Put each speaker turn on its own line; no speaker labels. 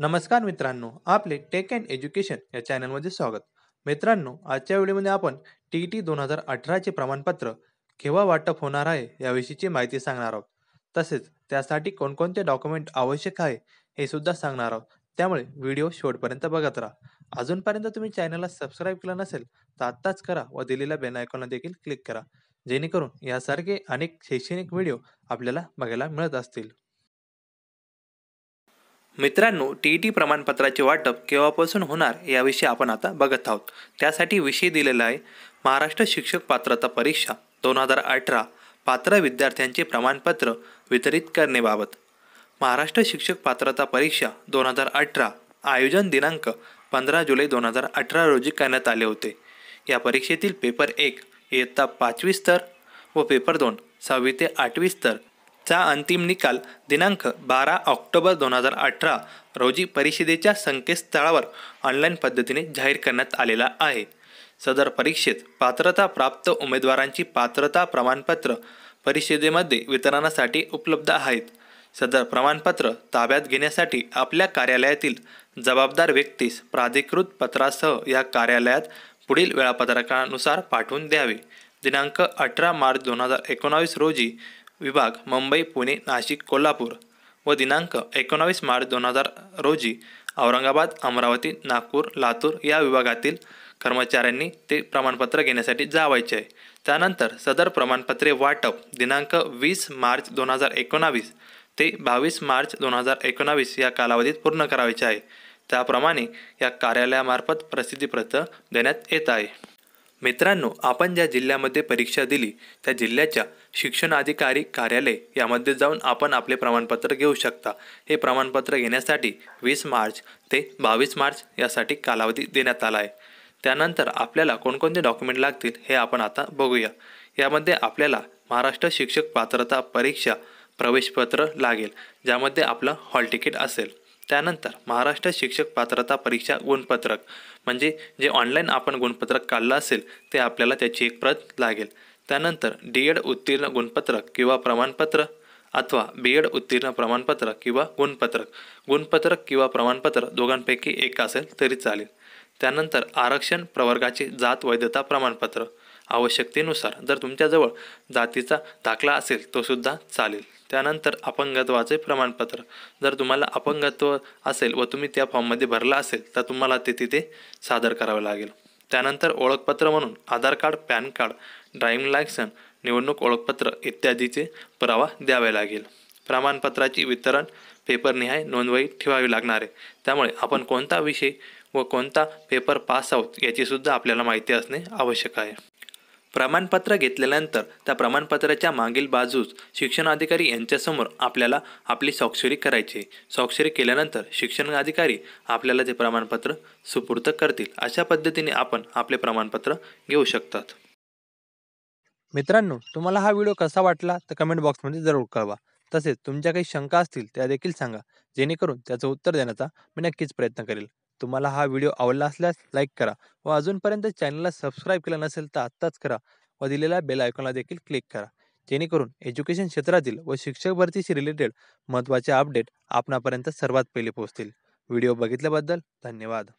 नमस्कार मित्रांनो आपले टेक अँड एज्युकेशन या चॅनलमध्ये स्वागत. मित्रांनो आजच्या व्हिडिओमध्ये आपण टी टी दोन हजार अठराचे प्रमाणपत्र केव्हा वाटप होणार आहे याविषयीची माहिती सांगणार आहोत. तसेच त्यासाठी कोणकोणते डॉक्युमेंट आवश्यक आहे हे सुद्धा सांगणार आहोत. त्यामुळे व्हिडिओ शेवटपर्यंत बघत राहा. अजूनपर्यंत तुम्ही चॅनलला सबस्क्राईब केलं नसेल तर आत्ताच करा व दिलेल्या बेल आयकॉनला देखील क्लिक करा. जेणेकरून यासारखे अनेक शैक्षणिक व्हिडिओ आपल्याला बघायला मिळत असतील. मित्रांनो टी ई टी प्रमाणपत्राचे वाटप केव्हापासून होणार याविषयी आपण आता बघत आहोत. त्यासाठी विषय दिलेला आहे महाराष्ट्र शिक्षक पात्रता परीक्षा दोन हजार अठरा पात्र विद्यार्थ्यांचे प्रमाणपत्र वितरित करण्याबाबत. महाराष्ट्र शिक्षक पात्रता परीक्षा दोन हजार अठरा आयोजन दिनांक पंधरा जुलै दोन हजार अठरा रोजी करण्यात आले होते. या परीक्षेतील पेपर एक इयत्ता पाचवी स्तर व पेपर दोन सहावी ते आठवी स्तर चा अंतिम निकाल दिनांक बारा ऑक्टोबर दोन हजार अठरा रोजी परिषदेच्या संकेतस्थळावर ऑनलाईन पद्धतीने जाहीर करण्यात आलेला आहे. सदर परीक्षेत पात्रता प्राप्त उमेदवारांची पात्रता प्रमाणपत्र परिषदेमध्ये वितरणासाठी उपलब्ध आहेत. सदर प्रमाणपत्र ताब्यात घेण्यासाठी आपल्या कार्यालयातील जबाबदार व्यक्तीस प्राधिकृत पत्रासह या कार्यालयात पुढील वेळापत्रकानुसार पाठवून द्यावे. दिनांक अठरा मार्च दोन हजार एकोणावीस रोजी विभाग मुंबई पुणे नाशिक कोल्हापूर व दिनांक एकोणावीस मार्च दोन हजार रोजी औरंगाबाद अमरावती नागपूर लातूर या विभागातील कर्मचाऱ्यांनी ते प्रमाणपत्र घेण्यासाठी जावायचे आहे. त्यानंतर सदर प्रमाणपत्रे वाटप दिनांक वीस मार्च दोन हजार एकोणावीस ते बावीस मार्च दोन हजार एकोणावीस या कालावधीत पूर्ण करावायचे आहे. त्याप्रमाणे या कार्यालयामार्फत प्रसिद्धीपत्र देण्यात येत आहे. मित्रांनो आपण ज्या जिल्ह्यामध्ये परीक्षा दिली त्या जिल्ह्याच्या शिक्षण अधिकारी कार्यालय यामध्ये जाऊन आपण आपले प्रमाणपत्र घेऊ शकता. हे प्रमाणपत्र घेण्यासाठी वीस मार्च ते बावीस मार्च यासाठी कालावधी देण्यात आला आहे. त्यानंतर आपल्याला कोणकोणते डॉक्युमेंट लागतील हे आपण आता बघूया. यामध्ये आपल्याला महाराष्ट्र शिक्षक पात्रता परीक्षा प्रवेशपत्र लागेल ज्यामध्ये आपलं हॉल तिकीट असेल. त्यानंतर महाराष्ट्र शिक्षक पात्रता परीक्षा गुणपत्रक. म्हणजे जे ऑनलाईन आपण गुणपत्रक काढलं असेल ते आपल्याला त्याची एक प्रत लागेल. त्यानंतर डी एड उत्तीर्ण गुणपत्रक किंवा प्रमाणपत्र अथवा बी एड उत्तीर्ण प्रमाणपत्र किंवा गुणपत्रक. गुणपत्रक किंवा प्रमाणपत्र दोघांपैकी एक असेल तरी चालेल. त्यानंतर आरक्षण प्रवर्गाचे जात वैधता प्रमाणपत्र. आवश्यकतेनुसार जर तुमच्याजवळ जातीचा दाखला असेल तो सुद्धा चालेल. त्यानंतर अपंगत्वाचे प्रमाणपत्र. जर तुम्हाला अपंगत्व असेल व तुम्ही त्या फॉर्ममध्ये भरला असेल तर तुम्हाला ते तिथे सादर करावे लागेल. त्यानंतर ओळखपत्र म्हणून Aadhaar card PAN card driving licence निवडणूक ओळखपत्र इत्यादीचे पुरावा द्यावे लागेल. प्रमाणपत्राची वितरण पेपरनिहाय नोंदवही ठेवावी लागणार आहे. त्यामुळे आपण कोणता विषय व कोणता पेपर पास आहोत याचीसुद्धा आपल्याला माहिती असणे आवश्यक आहे. प्रमाणपत्र घेतल्यानंतर त्या प्रमाणपत्राच्या मागील बाजूस शिक्षण अधिकारी यांच्यासमोर आपल्याला आपली स्वाक्षरी करायची. स्वाक्षरी केल्यानंतर शिक्षण अधिकारी आपल्याला ते प्रमाणपत्र सुपूर्त करतील. अशा पद्धतीने आपण आपले प्रमाणपत्र घेऊ शकतात. मित्रांनो तुम्हाला हा व्हिडिओ कसा वाटला तर कमेंट बॉक्समध्ये जरूर कळवा. तसेच तुमच्या काही शंका असतील त्या देखील सांगा जेणेकरून त्याचं उत्तर देण्याचा मी नक्कीच प्रयत्न करेल. तुम्हाला हा व्हिडिओ आवडला असल्यास लाईक करा व अजूनपर्यंत चॅनलला सबस्क्राईब केलं नसेल तर आत्ताच करा व दिलेल्या बेल आयकॉनला देखील क्लिक करा. जेणेकरून एज्युकेशन क्षेत्रातील व शिक्षक भरतीशी रिलेटेड महत्त्वाचे अपडेट आपणापर्यंत सर्वात पहिले पोहोचतील. व्हिडिओ बघितल्याबद्दल धन्यवाद.